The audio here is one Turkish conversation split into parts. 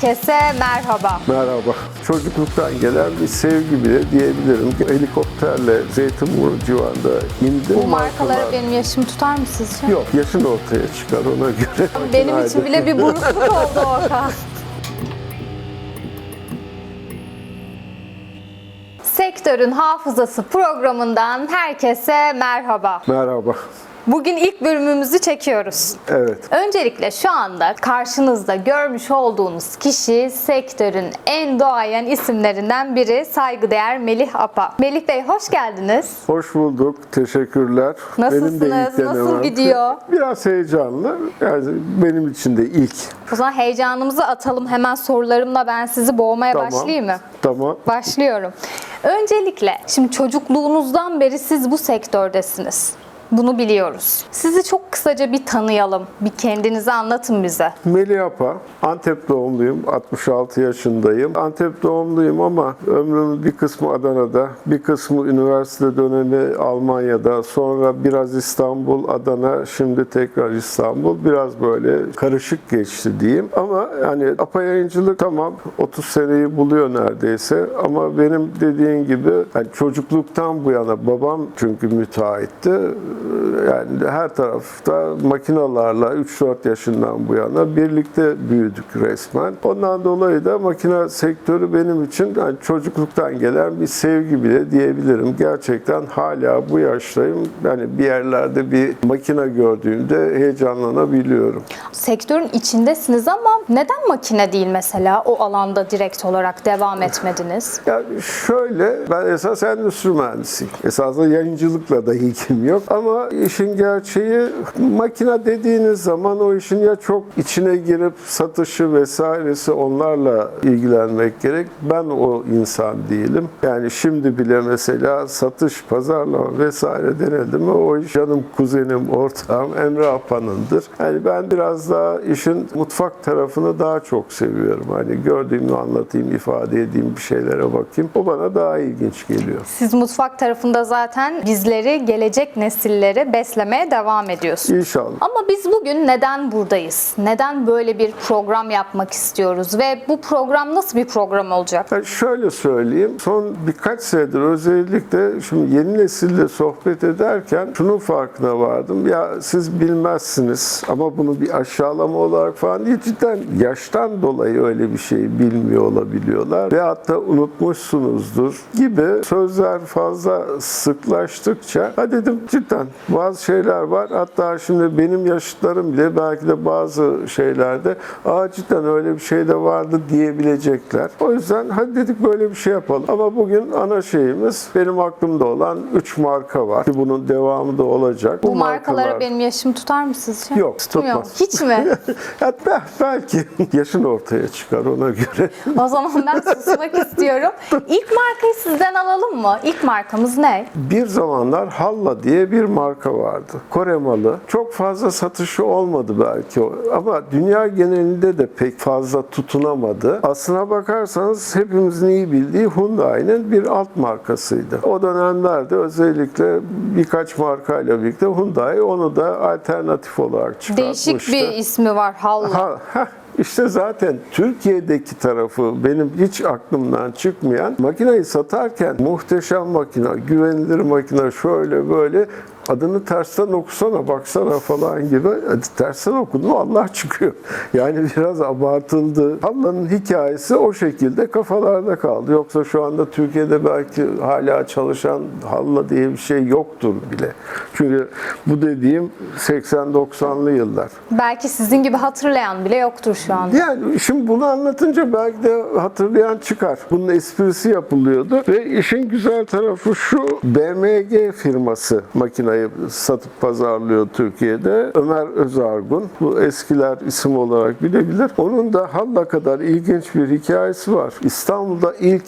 Herkese merhaba. Merhaba. Çocukluktan gelen bir sevgi bile diyebilirim. Helikopterle Zeytinburnu civarında indim. Bu markaları benim yaşımı tutar mı sizce? Yok, yaşın ortaya çıkar ona göre. Benim için bile bir burukluk oldu Okan. Sektörün Hafızası programından herkese merhaba. Merhaba. Bugün ilk bölümümüzü çekiyoruz. Evet. Öncelikle şu anda karşınızda görmüş olduğunuz kişi sektörün en doğayan isimlerinden biri saygıdeğer Melih Apa. Melih Bey hoş geldiniz. Hoş bulduk. Teşekkürler. Nasılsınız? Benim de ilk Nasıl denemem. gidiyor? Biraz heyecanlı. Yani benim için de ilk. O zaman heyecanımızı atalım. Hemen sorularımla ben sizi boğmaya Tamam. başlayayım mı? Tamam. Başlıyorum. Öncelikle şimdi çocukluğunuzdan beri siz bu sektördesiniz. Bunu biliyoruz. Sizi çok kısaca bir tanıyalım. Bir kendinizi anlatın bize. Melih Apa, Antep doğumluyum, 66 yaşındayım. Antep doğumluyum ama ömrümün bir kısmı Adana'da, bir kısmı üniversite dönemi Almanya'da, sonra biraz İstanbul, Adana, şimdi tekrar İstanbul. Biraz böyle karışık geçti diyeyim. Ama yani Apa yayıncılık tamam 30 seneyi buluyor neredeyse ama benim dediğin gibi yani çocukluktan bu yana babam çünkü müteahhitti. Yani her tarafta makinalarla 3-4 yaşından bu yana birlikte büyüdük resmen. Ondan dolayı da makine sektörü benim için yani çocukluktan gelen bir sevgi bile diyebilirim. Gerçekten hala bu yaştayım. Yani bir yerlerde bir makine gördüğümde heyecanlanabiliyorum. Sektörün içindesiniz ama neden makine değil mesela o alanda direkt olarak devam etmediniz? Ya şöyle, ben esas endüstri mühendisiyim. Esasında yayıncılıkla da ilgim yok. Ama işin gerçeği makine dediğiniz zaman o işin ya çok içine girip satışı vesairesi onlarla ilgilenmek gerek. Ben o insan değilim. Yani şimdi bile mesela satış, pazarlama vesaire denildi mi o iş canım kuzenim, ortağım Emre Apan'ındır. Yani ben biraz daha işin mutfak tarafını daha çok seviyorum. Hani gördüğümü anlatayım, ifade edeyim, bir şeylere bakayım. O bana daha ilginç geliyor. Siz mutfak tarafında zaten bizleri, gelecek nesilleri beslemeye devam ediyorsunuz. İnşallah. Ama biz bugün neden buradayız? Neden böyle bir program yapmak istiyoruz? Ve bu program nasıl bir program olacak? Yani şöyle söyleyeyim, son birkaç senedir özellikle şimdi yeni nesille sohbet ederken şunun farkına vardım. Ya siz bilmezsiniz ama bunu bir aşağılama olarak falan değil, cidden yaştan dolayı öyle bir şey bilmiyor olabiliyorlar. Ve hatta unutmuşsunuzdur gibi sözler fazla sıklaştıkça ha dedim cidden bazı şeyler var. Hatta şimdi benim yaşıtlarım bile belki de bazı şeylerde aa cidden öyle bir şey de vardı diyebilecekler. O yüzden hadi dedik böyle bir şey yapalım. Ama bugün ana şeyimiz benim aklımda olan 3 marka var. Ki bunun devamı da olacak. Bu markaları markalar- benim yaşım tutar mı sizce? Yok, tutmaz. Hiç mi? Hatta belki yaşın ortaya çıkar ona göre. O zaman ben susmak istiyorum. İlk markayı sizden alalım mı? İlk markamız ne? Bir zamanlar Halla diye bir marka vardı. Kore malı. Çok fazla satışı olmadı belki. Ama dünya genelinde de pek fazla tutunamadı. Aslına bakarsanız hepimizin iyi bildiği Hyundai'nin bir alt markasıydı. O dönemlerde özellikle birkaç markayla birlikte Hyundai onu da alternatif olarak çıkartmıştı. Değişik bir ismi var. Halla. Ha, heh, işte zaten Türkiye'deki tarafı benim hiç aklımdan çıkmayan makineyi satarken muhteşem makine, güvenilir makine şöyle böyle adını tersten okusana baksana falan gibi Hadi tersten okudun mu Allah çıkıyor. Yani biraz abartıldı. Halla'nın hikayesi o şekilde kafalarda kaldı. Yoksa şu anda Türkiye'de belki hala çalışan Halla diye bir şey yoktur bile. Çünkü bu dediğim 80-90'lı yıllar. Belki sizin gibi hatırlayan bile yoktur şu anda. Yani şimdi bunu anlatınca belki de hatırlayan çıkar. Bunun esprisi yapılıyordu ve işin güzel tarafı şu BMG firması makineyi satıp pazarlıyor Türkiye'de. Ömer Özargun bu eskiler isim olarak bilebilir. Onun da Halla kadar ilginç bir hikayesi var. İstanbul'da ilk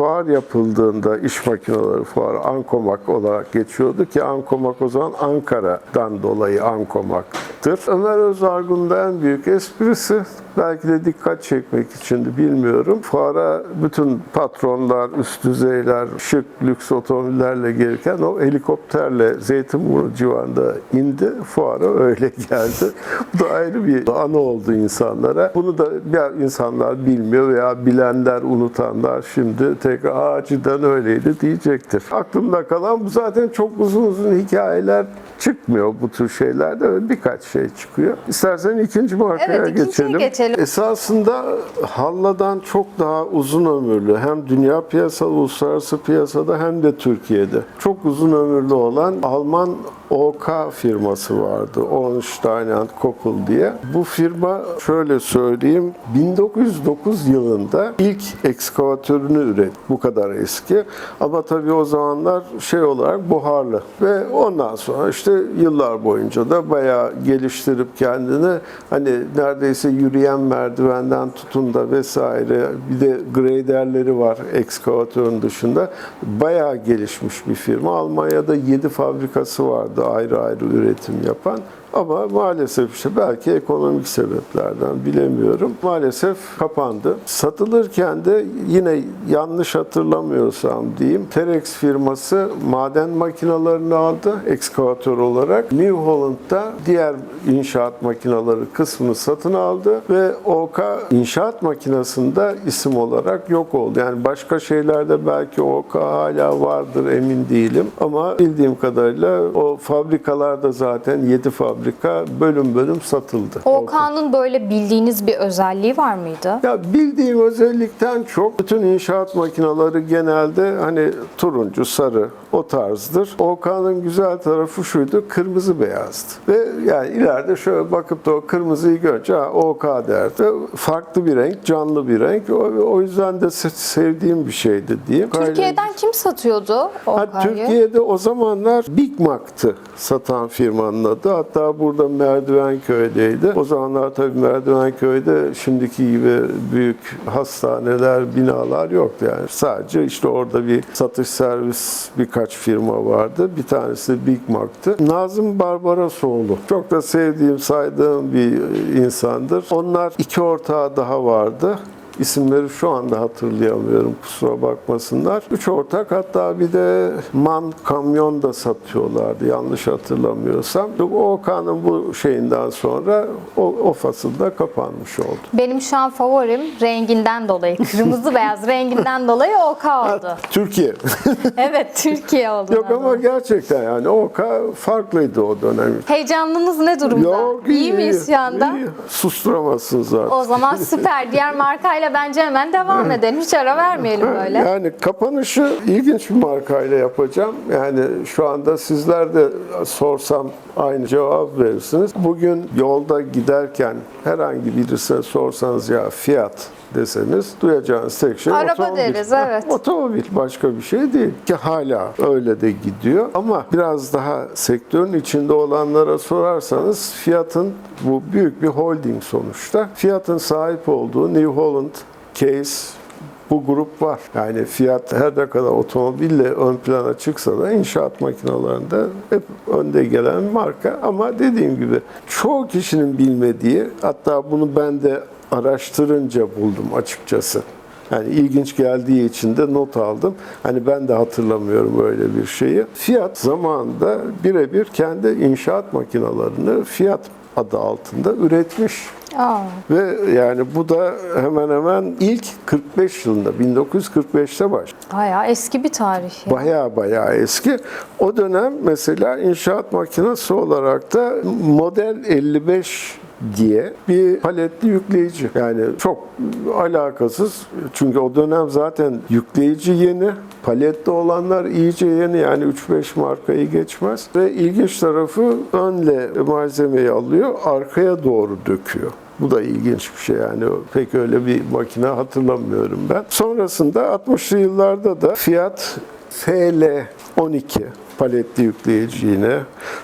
fuar yapıldığında iş makineleri fuarı Ankomak olarak geçiyordu ki Ankomak o zaman Ankara'dan dolayı Ankomak'tır. Ömer Özargun'da en büyük esprisi Belki de dikkat çekmek içindi bilmiyorum. Fuara bütün patronlar, üst düzeyler, şık lüks otomobillerle gelirken o helikopterle Zeytinburnu civarında indi. Fuara öyle geldi. Bu da ayrı bir anı oldu insanlara. Bunu da ya insanlar bilmiyor veya bilenler, unutanlar şimdi tekrar "Aa, cidden öyleydi diyecektir. Aklımda kalan bu zaten çok uzun uzun hikayeler çıkmıyor bu tür şeylerde. Birkaç şey çıkıyor. İstersen ikinci markaya Evet, geçelim. geçelim. Esasında Halla'dan çok daha uzun ömürlü hem dünya piyasada, uluslararası piyasada hem de Türkiye'de çok uzun ömürlü olan Alman OK firması vardı. Ornstein Koppel diye. Bu firma şöyle söyleyeyim 1909 yılında ilk ekskavatörünü üretti. Bu kadar eski. Ama tabii o zamanlar şey olarak buharlı. Ve ondan sonra işte yıllar boyunca da bayağı geliştirip kendini hani neredeyse yürüyen merdivenden tutun da vesaire bir de graderleri var ekskavatörün dışında. Bayağı gelişmiş bir firma. Almanya'da 7 fabrikası vardı ayrı ayrı üretim yapan. Ama maalesef işte belki ekonomik sebeplerden bilemiyorum. Maalesef kapandı. Satılırken de yine yanlış hatırlamıyorsam diyeyim Terex firması maden makinalarını aldı ekskavatör olarak. New Holland'da diğer inşaat makinaları kısmını satın aldı ve OK inşaat makinasında isim olarak yok oldu. Yani başka şeylerde belki OK hala vardır emin değilim ama bildiğim kadarıyla o fabrikalarda zaten 7 fabrika bölüm bölüm satıldı. OK'nın böyle bildiğiniz bir özelliği var mıydı? Ya bildiğim özellikten çok bütün inşaat makineleri genelde hani turuncu, sarı o tarzdır. OK'nın güzel tarafı şuydu, kırmızı beyazdı. Ve yani ileride şöyle bakıp da o kırmızıyı görünce ha OK derdi. Farklı bir renk, canlı bir renk. O, o yüzden de se- sevdiğim bir şeydi diyeyim. Türkiye'den kim satıyordu Ha, OK'yı? Türkiye'de o zamanlar Big Mac'tı satan firmanın adı. Hatta burada Merdivenköy'deydi. O zamanlar tabii Merdivenköy'de şimdiki gibi büyük hastaneler, binalar yoktu yani. Sadece işte orada bir satış servis birkaç firma vardı. Bir tanesi Big Mac'tı. Nazım Barbarasoğlu. Çok da sevdiğim, saydığım bir insandır. Onlar iki ortağı daha vardı. İsimleri şu anda hatırlayamıyorum kusura bakmasınlar. Üç ortak hatta bir de man kamyon da satıyorlardı yanlış hatırlamıyorsam. O Okan'ın bu şeyinden sonra o, o fasıl da kapanmış oldu. Benim şu an favorim renginden dolayı. Kırmızı beyaz renginden dolayı OK oldu. Türkiye. Evet Türkiye oldu. Yok ama gerçekten yani Oka farklıydı o dönem. Heyecanınız ne durumda? Yok, iyi, miyiz şu anda? iyi. Susturamazsınız zaten. O zaman süper. Diğer markayla bence hemen devam edelim. Hiç ara vermeyelim böyle. Yani kapanışı ilginç bir markayla yapacağım. Yani şu anda sizler de sorsam aynı cevap verirsiniz. Bugün yolda giderken herhangi birisine sorsanız ya fiyat deseniz duyacağınız tek şey Araba otomobil. deriz, evet. Otomobil başka bir şey değil ki hala öyle de gidiyor. Ama biraz daha sektörün içinde olanlara sorarsanız Fiat'ın bu büyük bir holding sonuçta. Fiat'ın sahip olduğu New Holland, Case, bu grup var. Yani Fiat her ne kadar otomobille ön plana çıksa da inşaat makinelerinde hep önde gelen marka. Ama dediğim gibi çoğu kişinin bilmediği, hatta bunu ben de araştırınca buldum açıkçası. Yani ilginç geldiği için de not aldım. Hani ben de hatırlamıyorum öyle bir şeyi. Fiat zamanında birebir kendi inşaat makinalarını Fiat adı altında üretmiş. Aa, Ve yani bu da hemen hemen ilk 45 yılında 1945'te baş. bayağı eski bir tarih. ya. Baya baya eski. O dönem mesela inşaat makinesi olarak da model 55 diye bir paletli yükleyici. Yani çok alakasız. Çünkü o dönem zaten yükleyici yeni. Paletli olanlar iyice yeni yani 3-5 markayı geçmez. Ve ilginç tarafı önle malzemeyi alıyor, arkaya doğru döküyor. Bu da ilginç bir şey yani pek öyle bir makine hatırlamıyorum ben. Sonrasında 60'lı yıllarda da Fiat FL 12 paletli yükleyici yine.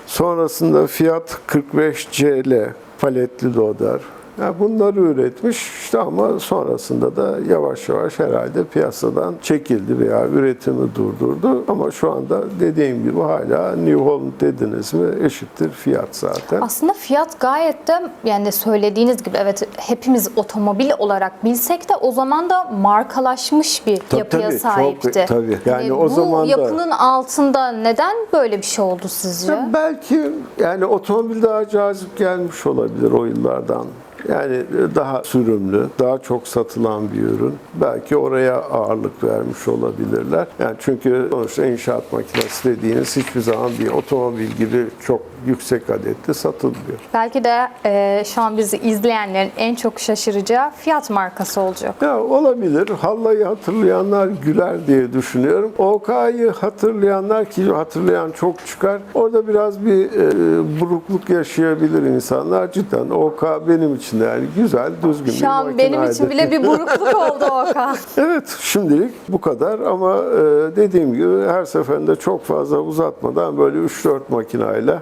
Sonrasında Fiat 45 CL paletli loader. Yani bunları üretmiş işte ama sonrasında da yavaş yavaş herhalde piyasadan çekildi veya üretimi durdurdu. Ama şu anda dediğim gibi hala New Holland dediniz mi eşittir fiyat zaten. Aslında fiyat gayet de yani söylediğiniz gibi evet hepimiz otomobil olarak bilsek de o zaman da markalaşmış bir Tabii, yapıya tabii, çok- sahipti. tabii. Yani o bu zaman da- yapının altında neden böyle bir şey oldu sizce? Ya belki yani otomobil daha cazip gelmiş olabilir o yıllardan. Yani daha sürümlü, daha çok satılan bir ürün. Belki oraya ağırlık vermiş olabilirler. Yani çünkü sonuçta inşaat makinesi dediğiniz hiçbir zaman bir otomobil gibi çok yüksek adette satılmıyor. Belki de e, şu an bizi izleyenlerin en çok şaşıracağı fiyat markası olacak. Ya olabilir. Halla'yı hatırlayanlar güler diye düşünüyorum. OK'yı hatırlayanlar ki hatırlayan çok çıkar. Orada biraz bir e, burukluk yaşayabilir insanlar. Cidden OK benim için de yani güzel, düzgün bir Şu an benim için bile bir burukluk oldu Okan. Evet, şimdilik bu kadar ama e, dediğim gibi her seferinde çok fazla uzatmadan böyle 3-4 makinayla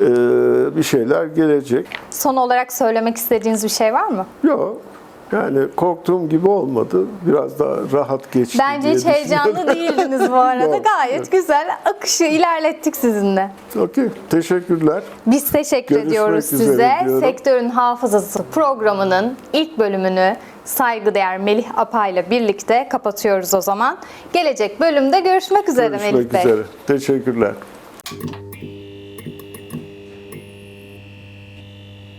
e, bir şeyler gelecek. Son olarak söylemek istediğiniz bir şey var mı? Yok. Yani korktuğum gibi olmadı. Biraz daha rahat geçti Bence hiç heyecanlı değildiniz bu arada. Yok, Gayet yok. güzel akışı ilerlettik sizinle. Okey. Teşekkürler. Biz teşekkür Görüşmek ediyoruz size. diyorum. Sektörün Hafızası programının ilk bölümünü saygıdeğer Melih Apa ile birlikte kapatıyoruz o zaman. Gelecek bölümde görüşmek üzere Melih Görüşmek Bey. üzere. Teşekkürler.